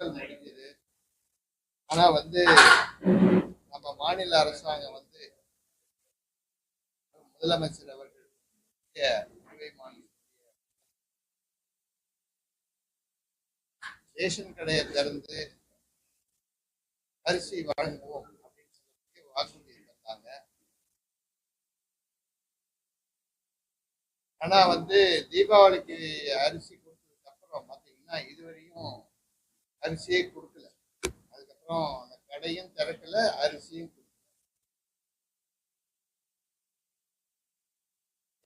முடிஞ்சது ஆனா வந்து நம்ம மாநில அரசாங்கம் வந்து முதலமைச்சர் அவர்கள் முக்கிய ரேஷன் கடையை திறந்து அரிசி வழங்குவோம் அப்படின்னு சொல்லி வாக்குறுதி தந்தாங்க. ஆனா வந்து தீபாவளிக்கு அரிசி கொடுத்ததுக்கு அப்புறம் பாத்தீங்கன்னா இதுவரையும் அரிசியே கொடுக்கல. அதுக்கப்புறம் அந்த கடையும் திறக்கல அரிசியும் கொடுக்கல.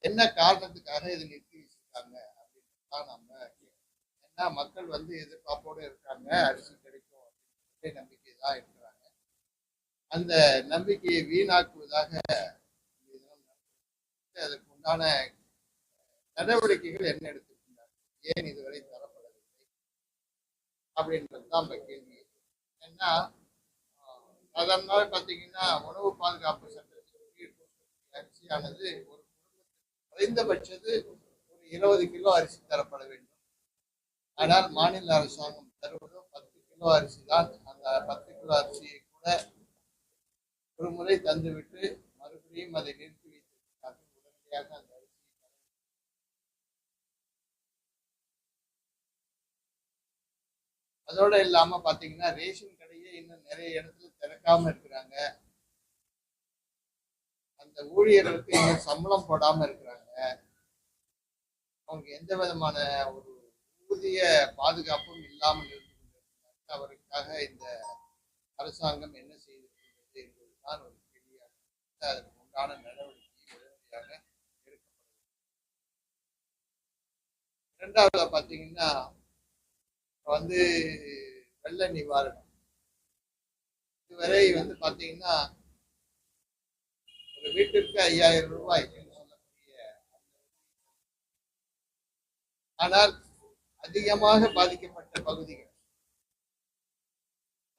என்ன காரணத்துக்காக இது நிறுத்தி வச்சிருக்காங்க அப்படின்னு தான் நம்ம ஏன்னா மக்கள் வந்து எதிர்பார்ப்போடு இருக்காங்க அரிசி கிடைக்கும் அப்படின்ற நம்பிக்கை தான் இருக்கிறாங்க. அந்த நம்பிக்கையை வீணாக்குவதாக அதற்கு உண்டான நடவடிக்கைகள் என்ன எடுத்திருக்கின்றன ஏன் இதுவரை தர அப்படின்றது தான் இப்போ கேள்வி. ஏன்னா ஆஹ், சாதாரணமாக பார்த்தீங்கன்னா உணவு பாதுகாப்பு சட்டத்தின் அரிசியானது ஒரு குடும்பத்துக்கு குறைந்தபட்சது ஒரு இருபது கிலோ அரிசி தரப்பட வேண்டும். ஆனால் மாநில அரசாங்கம் தருவது பத்து கிலோ அரிசி தான். அந்த பத்து கிலோ அரிசியை கூட ஒரு முறை தந்துவிட்டு மறுபடியும் அதை நிறுத்தி வைத்திருக்கிறார்கள் உடனடியாக அந்த அதோட இல்லாம பாத்தீங்கன்னா ரேஷன் கடையே இன்னும் நிறைய இடத்துல திறக்காம இருக்கிறாங்க. அந்த ஊழியர்களுக்கு இன்னும் சம்பளம் போடாம இருக்கிறாங்க. அவங்க எந்த விதமான ஒரு ஊதிய பாதுகாப்பும் இல்லாமல் இருந்து அவருக்காக இந்த அரசாங்கம் என்ன செய்திருக்கிறது என்பதுதான் ஒரு கேள்வியாக அதற்கு உண்டான நடவடிக்கை உடனடியாக இரண்டாவது பாத்தீங்கன்னா வந்து வெள்ள நிவாரணம். இதுவரை வந்து பாத்தீங்கன்னா ஒரு வீட்டிற்கு ஐயாயிரம் ரூபாய் சொல்லக்கூடிய ஆனால் அதிகமாக பாதிக்கப்பட்ட பகுதிகள்.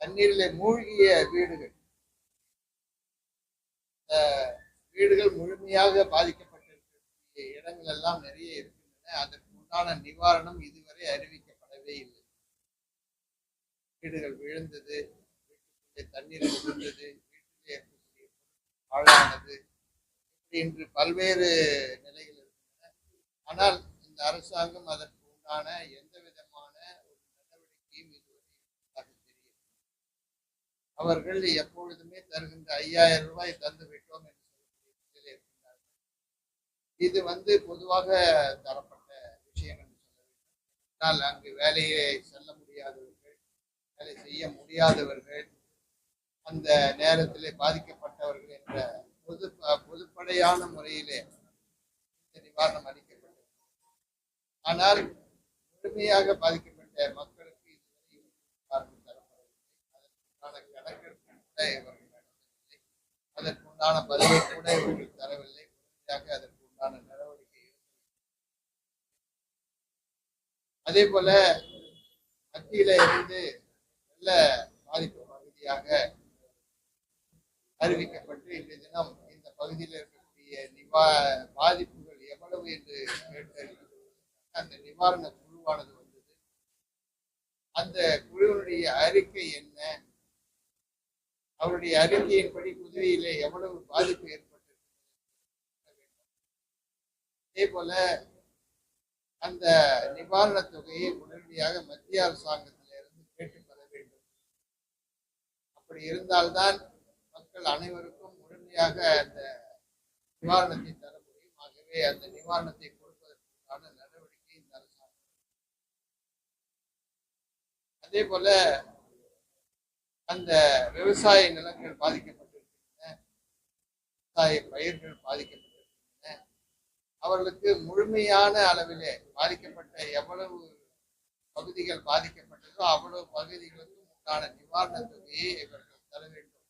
தண்ணீரில் மூழ்கிய வீடுகள். வீடுகள் முழுமையாக பாதிக்கப்பட்டிருக்கக்கூடிய இடங்கள் எல்லாம் நிறைய இருக்கின்றன. அதற்கு உண்டான நிவாரணம் இதுவரை அறிவிக்கப்படவே இல்லை. வீடுகள் விழுந்தது வீட்டுக்குள்ளே தண்ணீர் விழுந்தது வீட்டிலே ஆளானது இப்படி இன்று பல்வேறு நிலையில் இருக்கின்றன. ஆனால் இந்த அரசாங்கம் அதற்கு உண்டான எந்த விதமான ஒரு நடவடிக்கையும் இதுவரை எடுத்ததாக தெரியவில்லை. அவர்கள் எப்பொழுதுமே தருகின்ற ஐயாயிரம் ரூபாய் தந்து விட்டோம் என்று சொல்லக்கூடிய இருக்கின்றார்கள். இது வந்து பொதுவாக தரப்பட்ட விஷயம் என்று சொல்ல வேண்டும். ஆனால் அங்கு வேலையை செல்ல முடியாதவர்கள் வேலை செய்ய முடியாதவர்கள் அந்த நேரத்திலே பாதிக்கப்பட்டவர்கள் என்ற பொது பொதுப்படையான முறையிலே நிவாரணம் அளிக்கப்பட்டது. ஆனால் முழுமையாக பாதிக்கப்பட்ட மக்களுக்கு இதுவரை நிவாரணம் தரப்படவில்லை. அதற்குண்டான கணக்கெடுப்பு கூட இவர்கள் நடத்தவில்லை. அதற்குண்டான பதிலை கூட இவர்கள் தரவில்லை. உடனடியாக அதற்குண்டான நடவடிக்கை எடுக்கவில்லை. அதே போல மத்தியில இருந்து நல்ல பாதிப்பு பகுதியாக அறிவிக்கப்பட்டு இன்றைய தினம் இந்த பகுதியில் இருக்கக்கூடிய நிவா பாதிப்புகள் எவ்வளவு என்று கேட்டறிந்து அந்த நிவாரண குழுவானது வந்தது. அந்த குழுவினுடைய அறிக்கை என்ன? அவருடைய அறிக்கையின்படி குதிரையிலே எவ்வளவு பாதிப்பு ஏற்பட்டிருக்கிறது? அதே போல அந்த நிவாரணத் தொகையை உடனடியாக மத்திய அரசாங்கம் அப்படி இருந்தால்தான் மக்கள் அனைவருக்கும் முழுமையாக அந்த நிவாரணத்தை தர முடியும் ஆகவே அந்த நிவாரணத்தை கொடுப்பதற்கான நடவடிக்கை இந்த அரசாங்கம் அதே போல அந்த விவசாய நிலங்கள் பாதிக்கப்பட்டிருக்கின்றன. விவசாய பயிர்கள் பாதிக்கப்பட்டிருக்கின்றன. அவர்களுக்கு முழுமையான அளவிலே பாதிக்கப்பட்ட எவ்வளவு பகுதிகள் பாதிக்கப்பட்டதோ அவ்வளவு பகுதிகளுக்கும் அதற்கான நிவாரணத் தொகையை இவர்கள் தர வேண்டும்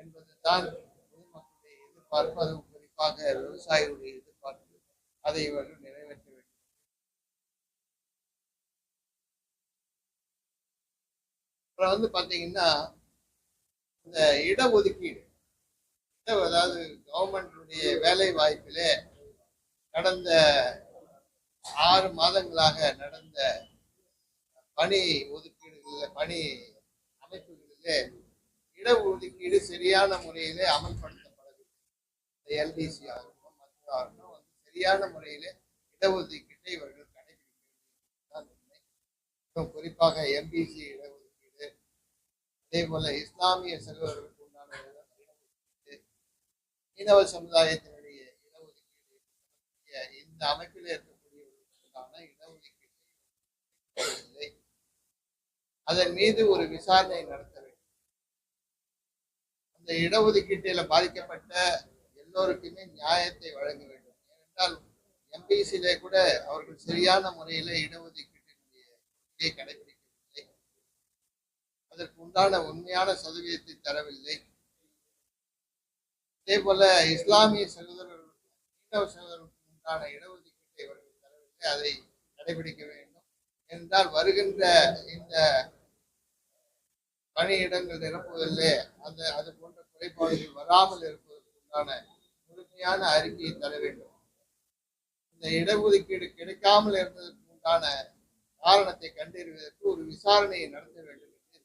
என்பதுதான் பொதுமக்களுடைய எதிர்பார்ப்பு. அதுவும் குறிப்பாக விவசாயிகளுடைய எதிர்பார்ப்பு. அதை இவர்கள் நிறைவேற்ற வேண்டும். அப்புறம் வந்து பாத்தீங்கன்னா இந்த இடஒதுக்கீடு. அதாவது கவர்மெண்டுடைய வேலை வாய்ப்பிலே கடந்த ஆறு மாதங்களாக நடந்த பணி ஒதுக்கீடுகள்ல பணி அமைப்புகளிலே இடஒதுக்கீடு சரியான முறையிலே அமல்படுத்தப்படவில்லை. எல்டிசி ஆகட்டும் மற்ற ஆகட்டும் வந்து சரியான முறையில இடஒதுக்கீட்டை இவர்கள் கடைபிடிக்க உண்மை. குறிப்பாக எம்பிசி இடஒதுக்கீடு அதே போல இஸ்லாமிய செல்வர்களுக்கு உண்டான இட- இடஒதுக்கீடு மீனவ சமுதாயத்தினுடைய இடஒதுக்கீடு இந்த அமைப்பில் இருக்கக்கூடியவர்களுக்கான இடஒதுக்கீடு இல்லை அதன் மீது ஒரு விசாரணை நடத்த இந்த அந்த இடஒதுக்கீட்டில பாதிக்கப்பட்ட எல்லோருக்குமே நியாயத்தை வழங்க வேண்டும். ஏனென்றால் எம்பிசியிலே கூட அவர்கள் சரியான முறையில இடஒதுக்கீட்டினுடைய கடைபிடிக்கவில்லை அதற்கு உண்டான உண்மையான சதவீதத்தை தரவில்லை. அதே போல இஸ்லாமிய சகோதரர்களுக்கு மீனவ சகோதரர்களுக்கு உண்டான இடஒதுக்கீட்டை அவர்கள் தரவில்லை. அதை கடைபிடிக்க வேண்டும். என்றால் வருகின்ற இந்த பணியிடங்கள் நிரப்புவதில்லை. அந்த அது போன்ற குறைபாடுகள் வராமல் இருப்பதற்குண்டான முழுமையான அறிக்கையை தர வேண்டும். இந்த இடஒதுக்கீடு கிடைக்காமல் இருந்ததற்கு உண்டான காரணத்தை கண்டறிவதற்கு ஒரு விசாரணையை நடத்த வேண்டும் என்று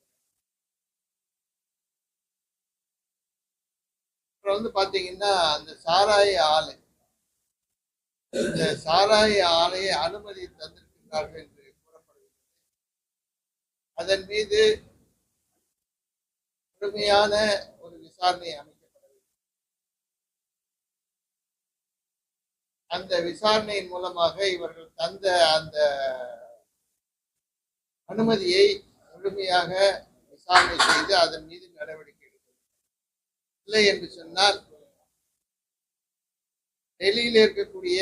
அப்புறம் வந்து பாத்தீங்கன்னா அந்த சாராய ஆலை. இந்த சாராய ஆலையை அனுமதி தந்திருக்கிறார்கள் என்று கூறப்படுகிறது. அதன் மீது முழுமையான ஒரு விசாரணை அமைக்கப்பட வேண்டும். அந்த விசாரணையின் மூலமாக இவர்கள் தந்த அந்த அனுமதியை முழுமையாக விசாரணை செய்து அதன் மீது நடவடிக்கை எடுக்க வேண்டும் இல்லை என்று சொன்னால் டெல்லியில் இருக்கக்கூடிய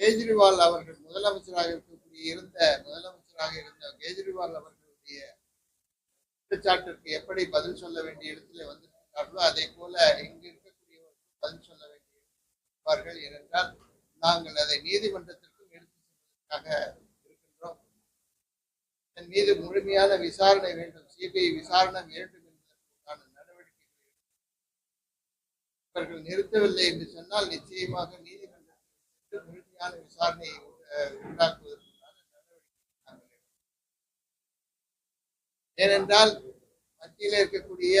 கேஜ்ரிவால் அவர்கள் முதலமைச்சராக இருக்கக்கூடிய இருந்த முதலமைச்சராக இருந்த கேஜ்ரிவால் அவர்கள் குற்றச்சாட்டிற்கு எப்படி பதில் சொல்ல வேண்டிய இடத்துல வந்திருக்கிறார்களோ அதே போல இங்கு இருக்கக்கூடியவர்கள் பதில் சொல்ல வேண்டியிருப்பார்கள் ஏனென்றால் நாங்கள் அதை நீதிமன்றத்திற்கும் எடுத்து செல்வதற்காக இருக்கின்றோம். இதன் மீது முழுமையான விசாரணை வேண்டும். சிபிஐ விசாரணை வேண்டும் என்பதற்கான நடவடிக்கைகள் இவர்கள் நிறுத்தவில்லை என்று சொன்னால் நிச்சயமாக நீதிமன்றத்திற்கு முழுமையான விசாரணையை உண்டாக்குவதற்கு உண்டாக்குவதற்கான நடவடிக்கை நாங்கள் எடுப்போம். ஏனென்றால் மத்தியில் இருக்கக்கூடிய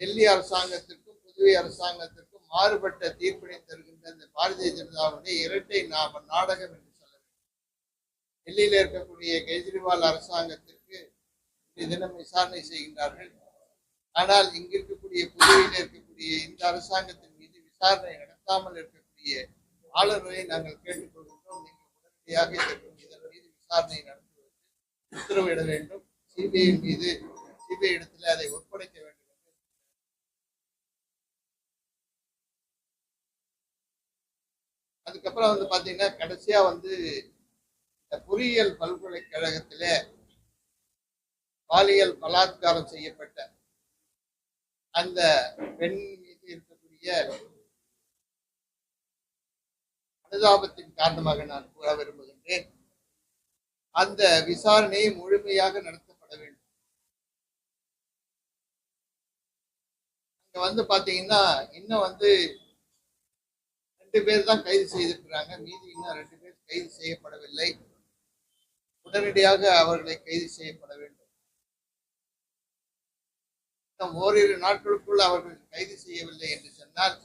டெல்லி அரசாங்கத்திற்கும் புதுவை அரசாங்கத்திற்கும் மாறுபட்ட தீர்ப்பினை தருகின்ற இந்த பாரதிய ஜனதாவுடைய இரட்டை நாம நாடகம் என்று சொல்ல வேண்டும். டெல்லியில் இருக்கக்கூடிய கெஜ்ரிவால் அரசாங்கத்திற்கு இந்த தினம் விசாரணை செய்கின்றார்கள். ஆனால் இங்கு இருக்கக்கூடிய புதுவையில் இருக்கக்கூடிய இந்த அரசாங்கத்தின் மீது விசாரணை நடத்தாமல் இருக்கக்கூடிய ஆளுநரை நாங்கள் கேட்டுக்கொள்கின்றோம். நீங்கள் உடனடியாக இதற்கு இதன் மீது விசாரணை நடத்த உத்தரவிட வேண்டும். சிபிஐ மீது சிபிஐ இடத்துல அதை ஒப்படைக்க வேண்டும் என்று. அதுக்கப்புறம் வந்து பாத்தீங்கன்னா கடைசியா வந்து இந்த பொறியியல் பல்கலைக்கழகத்திலே பாலியல் பலாத்காரம் செய்யப்பட்ட அந்த பெண் மீது இருக்கக்கூடிய அனுதாபத்தின் காரணமாக நான் கூற விரும்புகின்றேன். அந்த விசாரணை முழுமையாக நடத்தப்பட வேண்டும். இங்க வந்து பாத்தீங்கன்னா இன்னும் வந்து ரெண்டு பேர் தான் கைது செய்திருக்கிறாங்க. மீதி இன்னும் ரெண்டு பேர் கைது செய்யப்படவில்லை. உடனடியாக அவர்களை கைது செய்யப்பட வேண்டும். ஓரிரு நாட்களுக்குள் அவர்கள் கைது செய்யவில்லை என்று சொன்னால்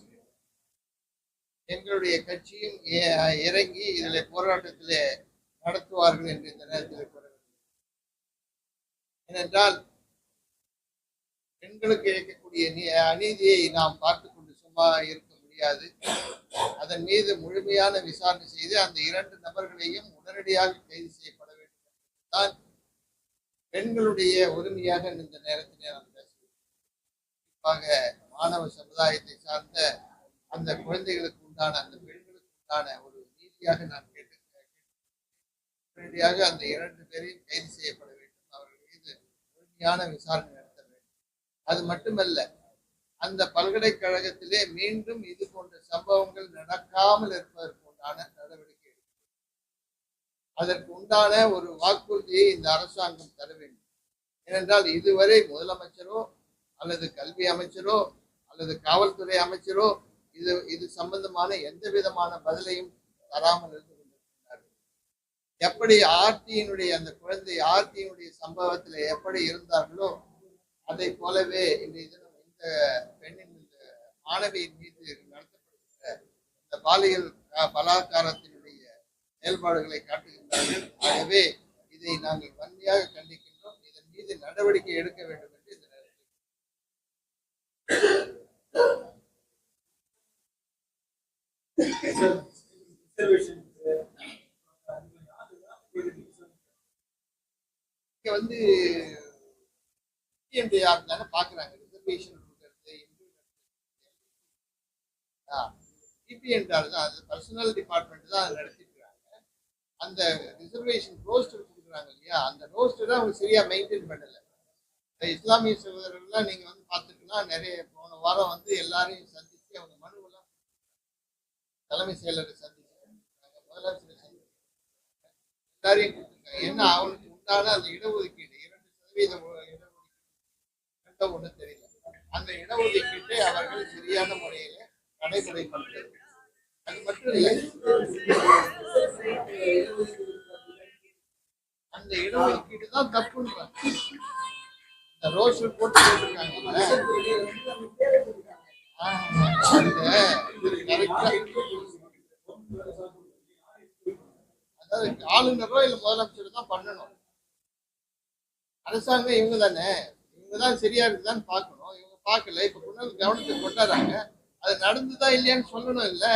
எங்களுடைய கட்சியும் இறங்கி இதில் போராட்டத்திலே நடத்துவார்கள் என்று இந்த நேரத்தில் ஏனென்றால் பெண்களுக்கு இழைக்கக்கூடிய நீ- அநீதியை நாம் பார்த்து கொண்டு சும்மா இருக்க முடியாது. அதன் மீது முழுமையான விசாரணை செய்து அந்த இரண்டு நபர்களையும் உடனடியாக கைது செய்யப்பட வேண்டும் என்பதுதான் பெண்களுடைய உரிமையாக இந்த நேரத்திலே நான் பேசுகிறேன் குறிப்பாக மாணவ சமுதாயத்தை சார்ந்த அந்த குழந்தைகளுக்கு உண்டான அந்த பெண்களுக்கு உண்டான ஒரு நீதியாக நான் உடனடியாக அந்த இரண்டு பேரையும் கைது செய்யப்பட வேண்டும். அவர்கள் மீது முழுமையான விசாரணை நடத்த வேண்டும். அது மட்டுமல்ல அந்த பல்கலைக்கழகத்திலே மீண்டும் இது போன்ற சம்பவங்கள் நடக்காமல் இருப்பதற்கு உண்டான நடவடிக்கை அதற்கு உண்டான ஒரு வாக்குறுதியை இந்த அரசாங்கம் தர வேண்டும். ஏனென்றால் இதுவரை முதலமைச்சரோ அல்லது கல்வி அமைச்சரோ அல்லது காவல்துறை அமைச்சரோ இது இது சம்பந்தமான எந்த விதமான பதிலையும் தராமல் இருந்து எப்படி ஆர்த்தியினுடைய அந்த குழந்தை ஆர்த்தியினுடைய சம்பவத்துல எப்படி இருந்தார்களோ அதை போலவே இன்றைய தினம் இந்த பெண்ணின் இந்த மாணவியின் மீது நடத்தப்படுகிற இந்த பாலியல் பலாத்காரத்தினுடைய செயல்பாடுகளை காட்டுகின்றார்கள். ஆகவே இதை நாங்கள் வன்மையாக கண்டிக்கின்றோம். இதன் மீது நடவடிக்கை எடுக்க வேண்டும் என்று இந்த நேரத்தில் இங்க வந்து டிஎன்டிஆர் தானே பாக்குறாங்க. ரிசர்வேஷன் கொடுக்கறது டிபிஎன்ஆர் தான். அது பர்சனல் டிபார்ட்மெண்ட் தான் அதை நடத்திட்டுறாங்க அந்த ரிசர்வேஷன் ரோஸ்டர் கொடுக்குறாங்க இல்லையா? அந்த ரோஸ்டர் தான் அவங்க சரியா மெயின்டைன் பண்ணல. இந்த இஸ்லாமிய சகோதரர்கள்லாம் நீங்க வந்து பார்த்துட்டுனா நிறைய போன வாரம் வந்து எல்லாரையும் சந்திச்சு அவங்க மனுவெல்லாம் தலைமை செயலரை சந்திச்சு முதலமைச்சரை சந்திச்சு எல்லாரையும் கொடுத்துருக்காங்க என்ன அவனுக்கு உண்டான அந்த இடஒதுக்கீடு இரண்டு சதவீத இடஒதுக்கீடு ஒன்றும் தெரியல. அந்த இடஒதுக்கீட்டை அவர்கள் சரியான முறையில நடைமுறைப்படுத்த அது மட்டும் இல்லை அந்த இடஒதுக்கீடு தான் தப்புன்றாங்க இந்த ரோஸ் போட்டு போட்டிருக்காங்க அதாவது ஆளுநரோ இல்ல முதலமைச்சர் தான் பண்ணணும். அரசாங்கம் இவங்க தானே? இவங்க தான் சரியா இருக்குதான்னு பார்க்கணும். இவங்க பார்க்கல. இப்ப கொண்டாந்து கவனத்துக்கு கொண்டாடுறாங்க. அது நடந்துதா இல்லையான்னு சொல்லணும் இல்ல.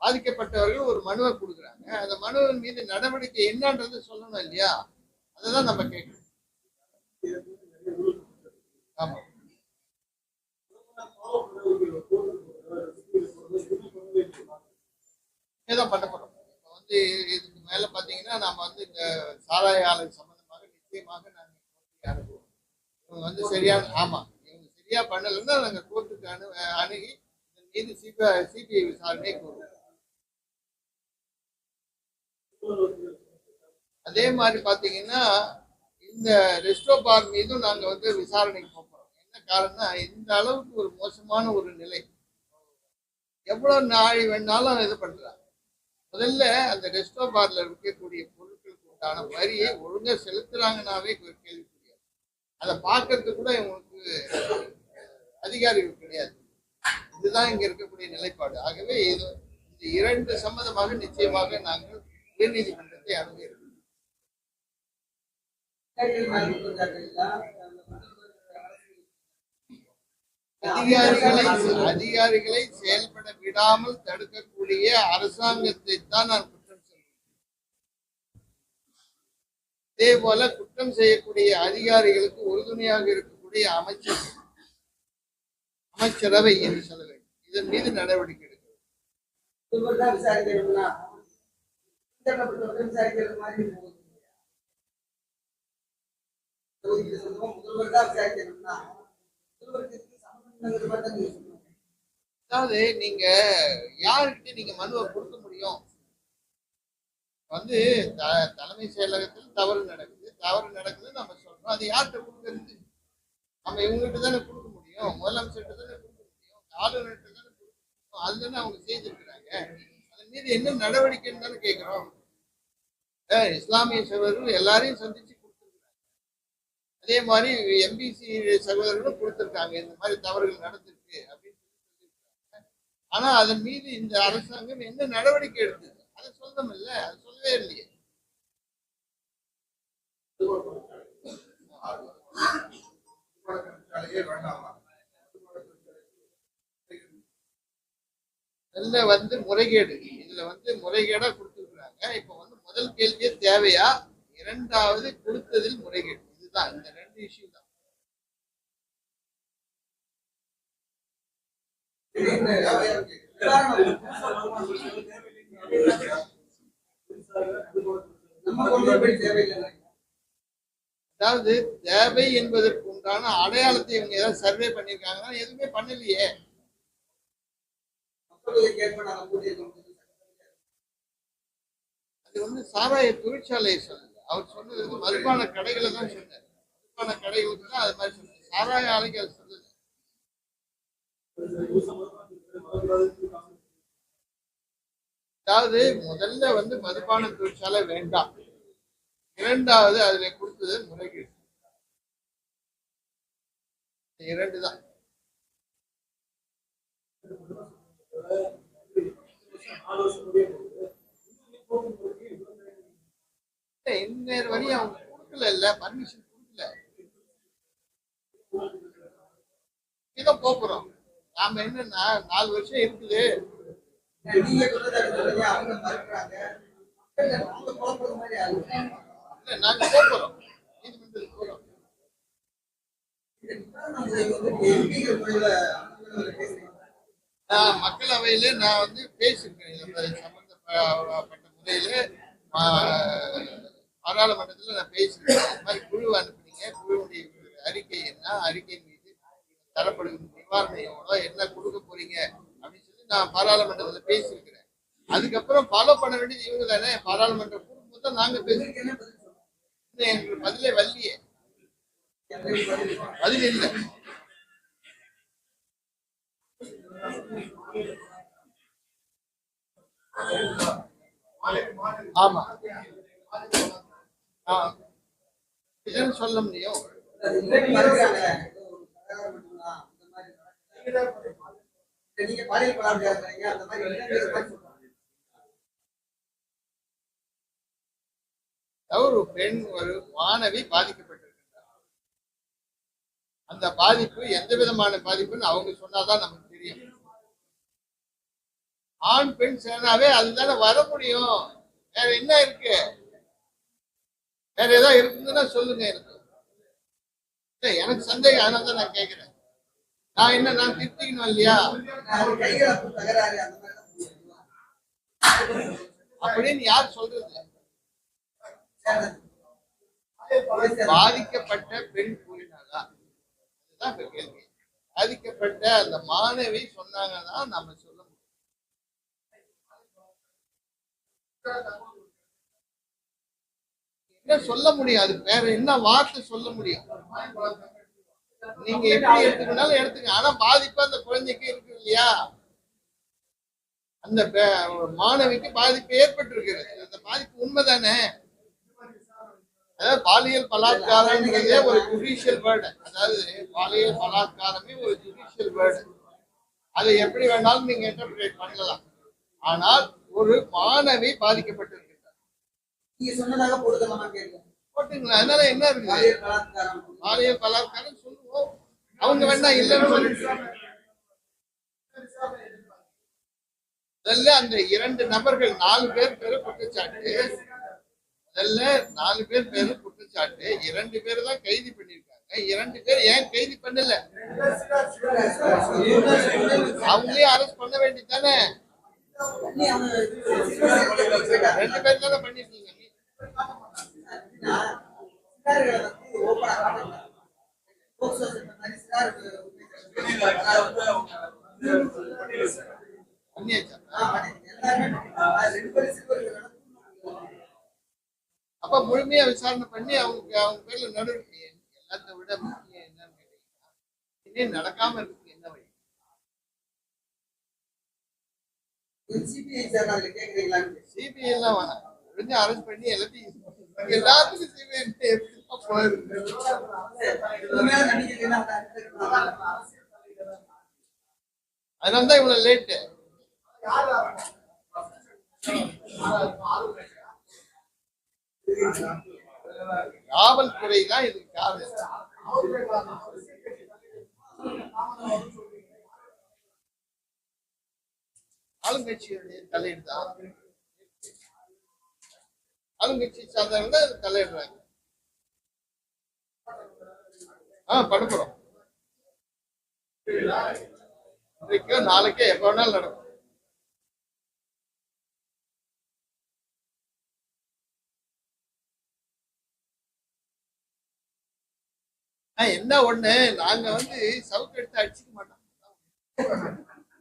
பாதிக்கப்பட்டவர்கள் ஒரு மனுவை கொடுக்குறாங்க. அந்த மனுவின் மீது நடவடிக்கை என்னன்றது சொல்லணும் இல்லையா? அதுதான் நம்ம கேட்கணும். ஆமா. இதான் பண்ண போறோம். இப்போ வந்து இதுக்கு மேலே பார்த்தீங்கன்னா நாம் வந்து இந்த சாராய ஆலை சம்மந்தமாக நிச்சயமாக நான் இவங்க வந்து சரியான ஆமா இவங்க சரியா பண்ணலன்னா நாங்க கோர்ட்டுக்கு அனு அணுகி மீது சிபிஐ சிபிஐ விசாரணை கூறுவோம். அதே மாதிரி பாத்தீங்கன்னா இந்த ரெஸ்டோ பார் மீதும் நாங்க வந்து விசாரணைக்கு போறோம். என்ன காரணம்னா இந்த அளவுக்கு ஒரு மோசமான ஒரு நிலை. எவ்வளவு நாள் வேணாலும் இது பண்றாங்க. முதல்ல அந்த ரெஸ்டோ பார்ல இருக்கக்கூடிய பொருட்களுக்கு உண்டான வரியை ஒழுங்கா செலுத்துறாங்கன்னாவே கேள்வி. அதை பார்க்கறது கூட இவங்களுக்கு அதிகாரிகள் கிடையாது. இதுதான் இங்க இருக்கக்கூடிய நிலைப்பாடு. ஆகவே இது இந்த இரண்டு சம்பந்தமாக நிச்சயமாக நாங்கள் உயர்நீதிமன்றத்தை அணுகிறோம் அதிகாரிகளை அதிகாரிகளை செயல்பட விடாமல் தடுக்கக்கூடிய அரசாங்கத்தை தான் நான் குற்றம் சொல்றேன் இதே போல குற்றம் செய்யக்கூடிய அதிகாரிகளுக்கு உறுதுணையாக இருக்கக்கூடிய அமைச்சர் அமைச்சரவை என்று சொல்ல வேண்டும். இதன் மீது நடவடிக்கை எடுக்க. அதாவது நீங்க யாருக்கிட்ட நீங்க மனுவை கொடுக்க முடியும். வந்து த- தலைமை செயலகத்தில் தவறு நடக்குது. தவறு நடக்குதுன்னு நம்ம சொல்றோம். அது யார்கிட்ட கொடுக்கறது? நம்ம இவங்ககிட்ட தானே கொடுக்க முடியும். முதலமைச்சர்கிட்ட தானே கொடுக்க முடியும். ஆளுநர்கிட்ட தானே கொடுக்க முடியும். அதுதானே அவங்க செய்திருக்கிறாங்க. அதன் மீது என்ன நடவடிக்கைன்னு தானே கேட்குறோம். இஸ்லாமிய சகோதரர்கள் எல்லாரையும் சந்திச்சு கொடுத்துருக்காங்க அதே மாதிரி எம்பிசி சகோதரர்களும் கொடுத்துருக்காங்க. இந்த மாதிரி தவறுகள் நடந்திருக்கு அப்படின்னு சொல்லி சொல்லியிருக்காங்க ஆனா அதன் மீது இந்த அரசாங்கம் என்ன நடவடிக்கை எடுத்தது சொல்லவே இல்லையே இதுல வந்து முறைகேடு இதுல வந்து முறைகேடா கொடுத்துருக்குறாங்க இப்ப வந்து முதல் கேள்வியே தேவையா இரண்டாவது கொடுத்ததில் முறைகேடு இதுதான் இந்த ரெண்டு இஷ்யூ தான் அதாவது தேவை என்பதற்கு உண்டான அடையாளத்தை இவங்க ஏதாவது சர்வே பண்ணியிருக்காங்கன்னா எதுவுமே பண்ணலையே. அது வந்து சாராய தொழிற்சாலையை சொன்னது அவர் சொன்னது வந்து மதுபான கடைகளை தான் சொன்னார். மதுபான கடைகளுக்கு தான் அது மாதிரி சொன்னார். சாராய ஆலைக்கு அது சொன்னது. அதாவது முதல்ல வந்து மதுபான தொழிற்சாலை வேண்டாம். இரண்டாவது அதுல கொடுத்தது முறைகேடு. இரண்டு தான். இன்னொரு வழி அவங்க கொடுக்கல இல்ல பர்மிஷன் கொடுக்கல. இதான் போக்குறோம். நாம என்னன்னா நாலு வருஷம் இருக்குது. நீங்க சொல்றதை சொல்றீங்க அவங்க மறுக்கிறாங்க. அவங்க குழப்பது மாதிரி ஆகுது. நாங்க போறோம் மக்களவையில நான் வந்து பேசியிருக்கேன். சம்பந்தப்பட்ட முறையில பாராளுமன்றத்துல நான் பேசியிருக்கேன். இந்த மாதிரி குழு அனுப்புனீங்க. குழுவுடைய அறிக்கை என்ன? அறிக்கை மீது தரப்படுகிற நிவாரணம் எவ்வளோ என்ன கொடுக்க போறீங்க? நான் பாராளுமன்றத்துல பேசியிருக்கிறேன். அதுக்கப்புறம் ஃபாலோ பண்ண வேண்டியது இவங்க தானே பாராளுமன்ற கூடும்போது தான் நாங்க பேசியிருக்கேன் எங்களுக்கு பதிலே வரலையே. பதில் இல்லை. ஆமா. ஆ. சொல்ல முடியும்? நீங்க பாலியல் அந்த மாதிரி ஒரு பெண் ஒரு மாணவி பாதிக்கப்பட்டிருக்கின்றார் அந்த பாதிப்பு எந்த விதமான பாதிப்புன்னு அவங்க சொன்னாதான் நமக்கு தெரியும். ஆண் பெண் சேனாவே அதுதானே வர முடியும். வேற என்ன இருக்கு? வேற ஏதாவது இருக்குதுன்னா சொல்லுங்க எனக்கு. எனக்கு சந்தேகம் அதனால தான் நான் கேட்கிறேன் நான் என்ன நான் திருத்திக்கணும் இல்லையா? அப்படின்னு யார் சொல்றது? பாதிக்கப்பட்ட பெண் கூறினாளா? அதுதான் கேள்வி. பாதிக்கப்பட்ட அந்த மாணவி சொன்னாங்கன்னா நம்ம சொல்ல முடியும். என்ன சொல்ல முடியும்? அது வேற என்ன வார்த்தை சொல்ல முடியும்? நீங்க எப்படி எடுத்துக்கணும்னாலும் எடுத்துங்க. ஆனா பாதிப்பு அந்த குழந்தைக்கு இருக்கு இல்லையா? அந்த மாணவிக்கு பாதிப்பு ஏற்பட்டு இருக்கு அந்த பாதிப்பு உண்மைதானே? அதாவது பாலியல் பலாத்காரம்ன்றதே ஒரு ஜுடிஷியல் வேர்டு அதாவது பாலியல் பலாத்காரமே ஒரு ஜுடிஷியல் வேர்டு அதை எப்படி வேணாலும் நீங்க இன்டர்பிரேட் பண்ணலாம். ஆனால் ஒரு மாணவி பாதிக்கப்பட்டிருக்கிறார். நீங்க சொன்னதாக பொருத்தமாக கேட்கல போட்டுங்களா? அதனால என்ன இருக்குது பாலியல் பலாத்காரம் சொல்லுவோம். அவங்க வேணா இல்லைன்னு அந்த இரண்டு நபர்கள் நாலு பேர் பேரு குற்றச்சாட்டு. முதல்ல நாலு பேர் பேரு குற்றச்சாட்டு. இரண்டு பேர் தான் கைது பண்ணிருக்காங்க இரண்டு பேர் ஏன் கைது பண்ணல? அவங்களே அரெஸ்ட் பண்ண வேண்டியதானே. ரெண்டு பேர் தானே பண்ணிருக்கீங்க அப்ப முழுமையா விசாரணை பண்ணி அவங்க அவங்க பேர்ல நடவடிக்கை எல்லாத்த விட முக்கியம் என்னன்னு கேட்டீங்கன்னா நடக்காம இருக்கு என்ன வழி? சிபிஐ சிபிஐ எல்லாம் வேணாம். அரெஸ்ட் பண்ணி எல்லாத்தையும் எல்லாத்துக்கும் சிபிஐ இவ்வளவு லேட்டு காவல்துறை தான் இதுக்கு காரணம் ஆளுங்கட்சியுடைய தலையீடு தான். ஆளுங்கட்சி சார்ந்தவங்க தான் இதுக்கு தலையிடுறாங்க. ஆ படுப்புறோம் இன்றைக்கோ நாளைக்கோ எப்போ வேணாலும் நடக்கும். என்ன ஒண்ணு? நாங்க வந்து சவுக்கு எடுத்து அடிச்சுக்க மாட்டோம் தமிழ்நாட்டுல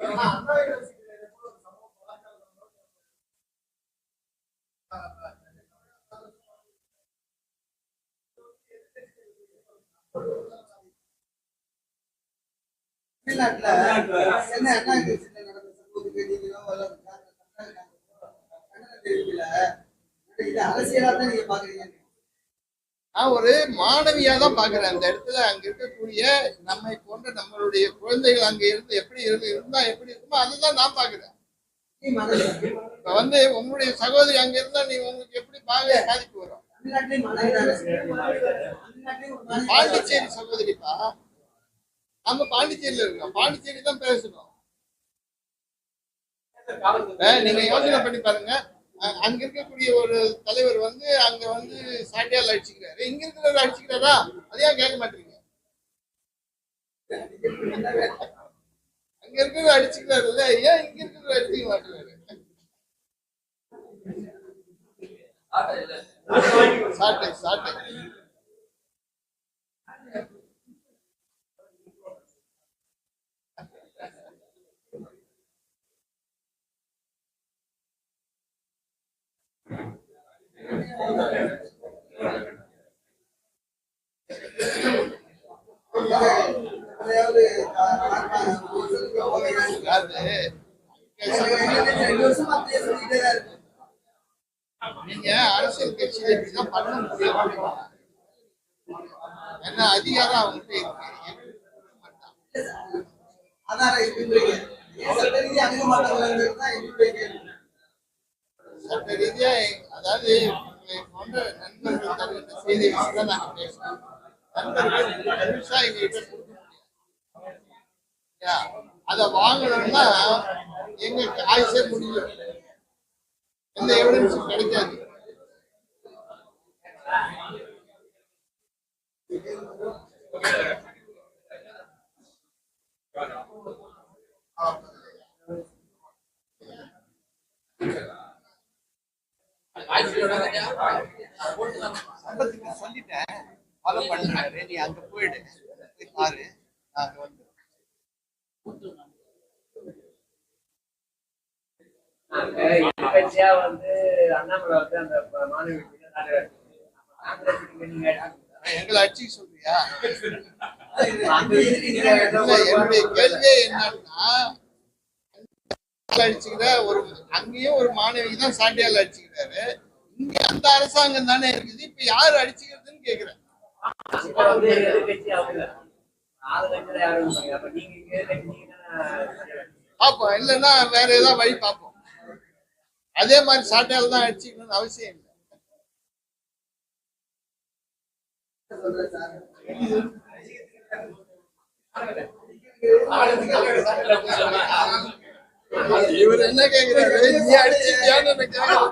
என்ன அண்ணா யூனிவர்சிட்டியில நடந்த சம்பவத்துக்கு நீங்களோ அல்லது தெரியல இது அரசியலா தான் நீங்க பாக்குறீங்க நான் ஒரு மாணவியா தான் பாக்குறேன். அந்த இடத்துல அங்க இருக்கக்கூடிய நம்மை போன்ற நம்மளுடைய குழந்தைகள் அங்க இருந்து எப்படி இருந்து இருந்தா எப்படி இருக்குமோ அதுதான் நான் பாக்குறேன். இப்ப வந்து உங்களுடைய சகோதரி அங்க இருந்தா நீ உங்களுக்கு எப்படி பாக பாதிப்பு வரும்? பாண்டிச்சேரி சகோதரிப்பா நம்ம பாண்டிச்சேரியில இருக்கோம். பாண்டிச்சேரி தான் பேசணும். நீங்க யோசனை பண்ணி பாருங்க. அங்க இருக்கக்கூடிய ஒரு தலைவர் வந்து அங்க வந்து சாட்டியால் அடிச்சுக்கிறாரு. இங்க இருக்கிறவர் அடிச்சுக்கிறாரா? அதையா கேட்க மாட்டீங்க. அங்க இருக்கிறவர் அடிச்சுக்கிறாரு இல்ல ஏன் இங்க இருக்கிறவர் அடிச்சுக்க மாட்டேங்கிறாரு சாட்டை சாட்டை அதாவது அஹ், சொல்லுங்க, ஓகே. அதாவது ரெண்டு வருஷமா அப்படியே சொல்லிட்டே தான் இருக்கு நீங்க அரசியல் கட்சியில இப்படிதான் பண்ண முடியும். என்ன அதிகாரம் அவங்ககிட்ட இருக்கு? அதான் இருக்குன்றீங்க ஏன் சட்ட ரீதியா அதாவது போன்ற நண்பர்கள் தருகின்ற செய்தி வச்சு நாங்க நண்பர்கள் கொடுக்க முடியாது. அதை வாங்கணும்னா எங்க ஆயுசே முடியும் எந்த எவிடன்ஸும் கிடைக்காது. சொல்லிட்டேன் ஃபாலோ பண்ணாரு நீ அங்க போயிடு. போய் பாரு நாங்க வந்து வந்து அண்ணாமலை வந்து அந்த மாணவி எங்களை அடிச்சு சொல்றியா என்னுடைய கேள்வியே என்னன்னா அடிச்சுக்கிற ஒரு அங்கேயும் ஒரு மாணவிக்கு தான் அடிச்சுக்கிறாரு இங்க அந்த அரசாங்கம் தானே இருக்குது. இப்ப யாரு அடிச்சுக்கிறதுன்னு கேக்குறேன். பார்ப்போம் இல்லைன்னா வேற ஏதாவது வழி பார்ப்போம் அதே மாதிரி சாட்டையால் தான் அடிச்சுக்கணும்னு அவசியம் இல்லை. சார் இவர் என்ன கேக்குறாரு? நீ அடிச்சிட்டியான்னு என்ன கேக்குறாரு